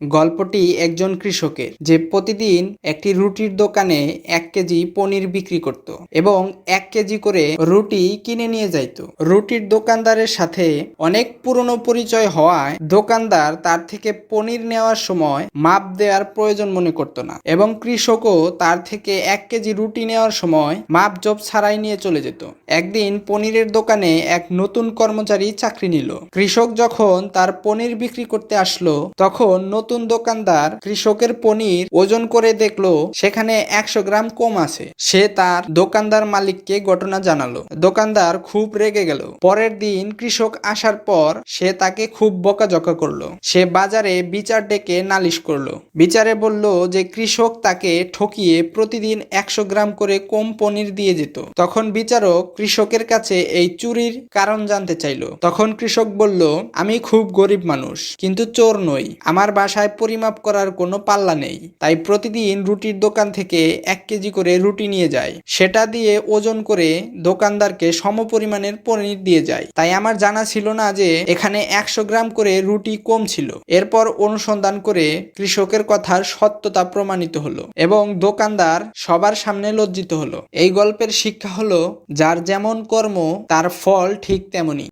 গল্পটি একজন কৃষকের, যে প্রতিদিন একটি রুটির দোকানে এক কেজি পনির বিক্রি করত এবং এক কেজি করে রুটি কিনে নিয়ে যাইত। রুটির দোকানদারের সাথে অনেক পুরনো পরিচয় হওয়ায় দোকানদার তার থেকে পনির নেওয়ার সময় মাপ দেওয়ার প্রয়োজন মনে করত না এবং কৃষকও তার থেকে এক কেজি রুটি নেওয়ার সময় মাপ জব ছাড়াই নিয়ে চলে যেত। একদিন পনিরের দোকানে এক নতুন কর্মচারী চাকরি নিল। কৃষক যখন তার পনির বিক্রি করতে আসলো, তখন নতুন দোকানদার কৃষকের পনির ওজন করে দেখল, সেখানে একশো গ্রাম কম আছে। সে তার দোকানদার মালিককে ঘটনা জানালো। দোকানদার খুব রেগে গেল। পরের দিন কৃষক আসার পর সে তাকে খুব বকাঝকা করল। সে বাজারে বিচার ডেকে নালিশ করল। বিচারে বলল যে কৃষক তাকে ঠকিয়ে প্রতিদিন একশো গ্রাম করে কম পনির দিয়ে যেত। তখন বিচারক কৃষকের কাছে এই চুরির কারণ জানতে চাইলো। তখন কৃষক বলল, আমি খুব গরিব মানুষ, কিন্তু চোর নই। আমার বাসায় পরিমাপ করার কোনো পাল্লা নেই। তাই প্রতিদিন রুটির দোকান থেকে এক কেজি করে রুটি নিয়ে যায়। সেটা দিয়ে ওজন করে দোকানদারকে সম পরিমাণের পনির দিয়ে যায়। তাই আমার জানা ছিল না যে এখানে একশো গ্রাম করে রুটি কম ছিল। এরপর অনুসন্ধান করে কৃষকের কথার সত্যতা প্রমাণিত হলো এবং দোকানদার সবার সামনে লজ্জিত হলো। এই গল্পের শিক্ষা হলো, যার যেমন কর্ম, তার ফল ঠিক তেমনই।